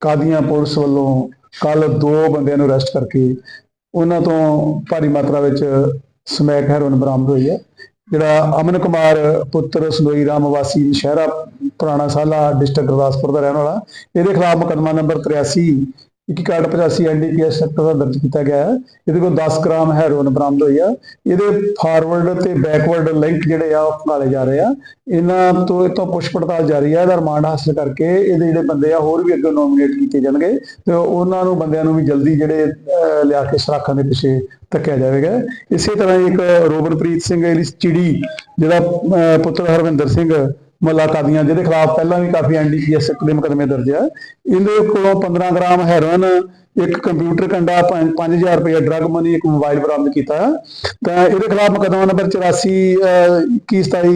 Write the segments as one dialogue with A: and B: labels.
A: ਕਾਦੀਆਂ police ਵੱਲੋਂ ਕੱਲ ਦੋ ਬੰਦਿਆਂ ਨੂੰ ਅਰੈਸਟ ਕਰਕੇ ਉਹਨਾਂ ਤੋਂ ਭਾਰੀ ਮਾਤਰਾ ਵਿੱਚ ਸਮੈਕ ਹੈਰੋਨ ਬਰਾਮਦ ਹੋਈ ਹੈ। ਜਿਹੜਾ ਅਮਨ ਕੁਮਾਰ ਪੁੱਤਰ ਸੰਦੋਈ ਰਾਮ ਵਾਸੀ ਸ਼ਹਿਰਾ ਪੁਰਾਣਾ ਸਾਲਾ ਡਿਸਟ੍ਰਿਕਟ ਗੁਰਦਾਸਪੁਰ ਦਾ ਰਹਿਣ ਵਾਲਾ, ਇਹਦੇ ਖਿਲਾਫ ਮੁਕੱਦਮਾ ਨੰਬਰ 83 6185 ਐਨਡੀਪੀਐਸ ਸੈਕਟਰ ਦਾ ਦਰਜ ਕੀਤਾ ਗਿਆ ਹੈ। ਇਹਦੇ ਕੋਲ 10 ਗ੍ਰਾਮ ਹੈਰੋਇਨ ਬਰਾਮਦ ਹੋਈ ਆ। ਇਹਦੇ ਫਾਰਵਰਡ ਤੇ ਬੈਕਵਰਡ ਲਿੰਕ ਜਿਹੜੇ ਆ ਉਹ ਭਾਲੇ ਜਾ ਰਹੇ ਆ। ਇਹਨਾਂ ਤੋਂ ਇਹ ਤੋਂ ਪੁੱਛ ਪੜਤਾਲ ਜਾਰੀ ਆ। ਇਹਦਾ ਰਿਮਾਂਡ ਹਾਸਲ ਕਰਕੇ ਇਹਦੇ ਜਿਹੜੇ ਬੰਦੇ ਆ ਹੋਰ ਵੀ ਅੱਗੇ ਨੋਮੀਨੇਟ ਕੀਤੇ ਜਾਣਗੇ ਤੇ ਉਹਨਾਂ ਨੂੰ ਬੰਦਿਆਂ ਨੂੰ ਵੀ ਜਲਦੀ ਜਿਹੜੇ ਅਹ, ਲਿਆ ਕੇ ਸਰਾਖਾਂ ਦੇ ਪਿੱਛੇ ਧੱਕਿਆ ਜਾਵੇਗਾ। ਇਸੇ ਤਰ੍ਹਾਂ ਹੀ ਇੱਕ ਰੋਬਰਪ੍ਰੀਤ ਸਿੰਘ ਐਲਿਸ ਚਿੜੀ ਜਿਹੜਾ ਅਹ, ਪੁੱਤਰ ਹਰਵਿੰਦਰ ਸਿੰਘ ਮੱਲਾ ਕਾਦੀਆਂ ਜਿਹਦੇ ਖਿਲਾਫ ਪਹਿਲਾਂ ਵੀ ਕਾਫੀ ਐਨਡੀਪੀਐਸ ਦੇ ਮੁਕੱਦਮੇ ਦਰਜ ਆ। ਇਹਦੇ ਕੋਲੋਂ 15 ਗ੍ਰਾਮ ਹੈਰੋਇਨ, ਇੱਕ ਕੰਪਿਊਟਰ ਕੰਡਾ 5000 ਰੁਪਏ ਡਰਗ ਮਨੀ, ਇੱਕ ਮੋਬਾਈਲ ਬਰਾਮਦ ਕੀਤਾ। ਤਾਂ ਇਹਦੇ ਖਿਲਾਫ ਮੁਕੱਦਮਾ number 84 21 27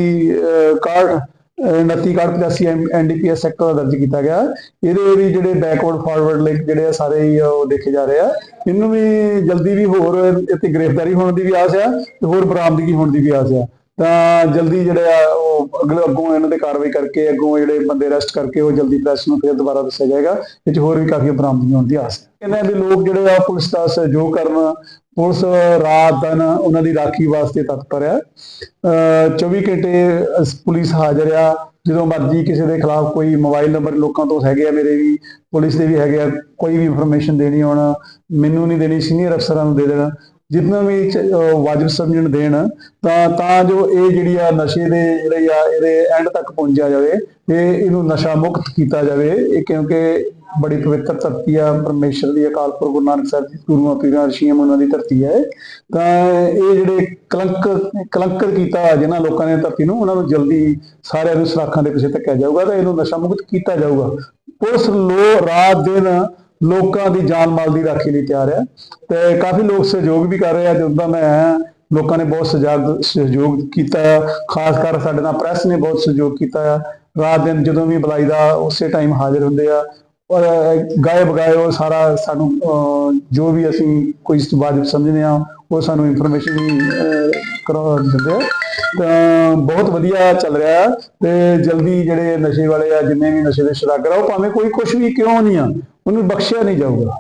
A: card 29 card 85 NDPS sector ਦਾ ਦਰਜ ਕੀਤਾ ਗਿਆ। ਇਹਦੇ ਵੀ ਜਿਹੜੇ ਬੈਕਵਰਡ ਫਾਰਵਰਡ ਲਿੰਕ ਜਿਹੜੇ ਆ, ਸਾਰੇ ਹੀ ਉਹ ਦੇਖੇ ਜਾ ਰਹੇ ਆ। ਇਹਨੂੰ ਵੀ ਜਲਦੀ ਵੀ ਹੋਰ ਇੱਥੇ ਗ੍ਰਿਫਤਾਰੀ ਹੋਣ ਦੀ ਵੀ ਆਸ ਆ ਤੇ ਹੋਰ ਬਰਾਮਦਗੀ ਹੋਣ ਦੀ ਵੀ ਆਸ ਆ। ਤਾਂ ਜਲਦੀ ਜਿਹੜੇ ਆ, ਉਹ ਅਗਲੇ ਅੱਗੋਂ ਇਹਨਾਂ ਤੇ ਕਾਰਵਾਈ ਕਰਕੇ, ਅੱਗੋਂ ਜਿਹੜੇ ਬੰਦੇ ਅਰੈਸਟ ਕਰਕੇ, ਉਹ ਜਲਦੀ ਪ੍ਰੈਸ ਨੂੰ ਫਿਰ ਦੁਬਾਰਾ ਦੱਸਿਆ ਜਾਏਗਾ। ਇਹ 'ਚ ਹੋਰ ਵੀ ਕਾਫੀ ਬਰਾਮਦਗੀ ਹੋਣ ਦੀ ਆਸ ਹੈ। ਕਹਿੰਦੇ ਵੀ ਲੋਕ ਜਿਹੜੇ ਆ, ਪੁਲਿਸ ਦਾ ਸਹਿਯੋਗ ਕਰਨ, ਪੁਲਿਸ ਰਾਤ ਦਿਨ ਉਹਨਾਂ ਦੀ ਰਾਖੀ ਵਾਸਤੇ ਤਤਪਰ ਆ ਅਹ 24 ਘੰਟੇ ਪੁਲਿਸ ਹਾਜ਼ਰ ਆ। ਜਦੋਂ ਮਰਜ਼ੀ ਕਿਸੇ ਦੇ ਖਿਲਾਫ ਕੋਈ ਮੋਬਾਈਲ ਨੰਬਰ ਲੋਕਾਂ ਤੋਂ ਹੈਗੇ ਆ, ਮੇਰੇ ਵੀ ਪੁਲਿਸ ਦੇ ਵੀ ਹੈਗੇ ਆ, ਕੋਈ ਵੀ ਇਨਫੋਰਮੇਸ਼ਨ ਦੇਣੀ ਹੋਣ, ਮੈਨੂੰ ਨਹੀਂ ਦੇਣੀ ਸੀਨੀਅਰ ਅਫਸਰਾਂ ਨੂੰ ਦੇ ਦੇਣਾ। ਜਿੰਨਾ ਵੀ ਵਾਜਬ ਸਮਝਣ ਦੇਣ, ਤਾਂ ਤਾਂ ਜੋ ਇਹ ਜਿਹੜੀ ਆ ਨਸ਼ੇ ਦੇ ਜਿਹੜੇ ਆ, ਇਹਦੇ ਐਂਡ ਤੱਕ ਪਹੁੰਚਿਆ ਜਾਵੇ ਤੇ ਇਹਨੂੰ ਨਸ਼ਾ ਮੁਕਤ ਕੀਤਾ ਜਾਵੇ। ਇਹ ਕਿਉਂਕਿ ਬੜੀ ਪਵਿੱਤਰ ਧਰਤੀ ਆ, ਪਰਮੇਸ਼ਰ ਦੀ ਅਕਾਲ ਪੁਰਖ ਗੁਰੂ ਨਾਨਕ ਸਾਹਿਬ ਜੀ, ਗੁਰੂਆਂ, ਪੀਰਾਂ ਰਸ਼ੀਆਂ ਉਹਨਾਂ ਦੀ ਧਰਤੀ ਹੈ ਤਾਂ ਇਹ ਜਿਹੜੇ ਕਲੰਕ, ਕਲੰਕਰ ਕੀਤਾ ਜਿਨ੍ਹਾਂ ਲੋਕਾਂ ਨੇ ਧਰਤੀ ਨੂੰ, ਉਹਨਾਂ ਨੂੰ ਜਲਦੀ ਸਾਰਿਆਂ ਨੂੰ ਸਰਾਖਾਂ ਦੇ ਪਿੱਛੇ ਧੱਕਿਆ ਜਾਊਗਾ ਤਾਂ ਇਹਨੂੰ ਨਸ਼ਾ ਮੁਕਤ ਕੀਤਾ ਜਾਊਗਾ। ਉਸ ਲੋ ਰਾਤ ਦਿਨ ਲੋਕਾਂ ਦੀ ਜਾਨ ਮਾਲ ਦੀ ਰਾਖੀ ਲਈ ਤਿਆਰ ਹੈ ਤੇ ਕਾਫੀ ਲੋਕ ਸਹਿਯੋਗ ਵੀ ਕਰ ਰਹੇ ਆ ਜਦੋਂ ਦਾ ਮੈਂ ਲੋਕਾਂ ਨੇ ਬਹੁਤ ਸਹਿਯੋਗ ਸਹਿਯੋਗ ਕੀਤਾ ਹੈ। ਖਾਸ ਕਰ ਸਾਡੇ ਨਾਲ ਪ੍ਰੈਸ ਨੇ ਬਹੁਤ ਸਹਿਯੋਗ ਕੀਤਾ ਹੈ ਰਾਤ ਦਿਨ ਜਦੋਂ ਵੀ ਬੁਲਾਈਦਾ ਉਸੇ ਟਾਈਮ ਹਾਜ਼ਰ ਹੁੰਦੇ ਆ ਔਰ ਗਾਇਬ ਗਾਇਬ ਉਹ ਸਾਰਾ ਸਾਨੂੰ ਜੋ ਵੀ ਅਸੀਂ ਕੋਈ ਵਾਜਬ ਸਮਝਦੇ ਆ ਉਹ ਸਾਨੂੰ ਇਨਫੋਰਮੇਸ਼ਨ ਵੀ ਕਰਵਾ ਦਿੰਦੇ ਆ। ਤਾਂ ਬਹੁਤ ਵਧੀਆ ਚੱਲ ਰਿਹਾ ਹੈ ਤੇ ਜਲਦੀ ਜਿਹੜੇ ਨਸ਼ੇ ਵਾਲੇ ਆ, ਜਿੰਨੇ ਵੀ ਨਸ਼ੇ ਦੇ ਸ਼ਰਾਗਰ ਆ ਉਹ ਭਾਵੇਂ ਕੋਈ ਕੁਝ ਵੀ ਕਿਉਂ ਨਹੀਂ ਆ, ਉਹਨੂੰ ਬਖਸ਼ਿਆ ਨਹੀਂ ਜਾਊਗਾ।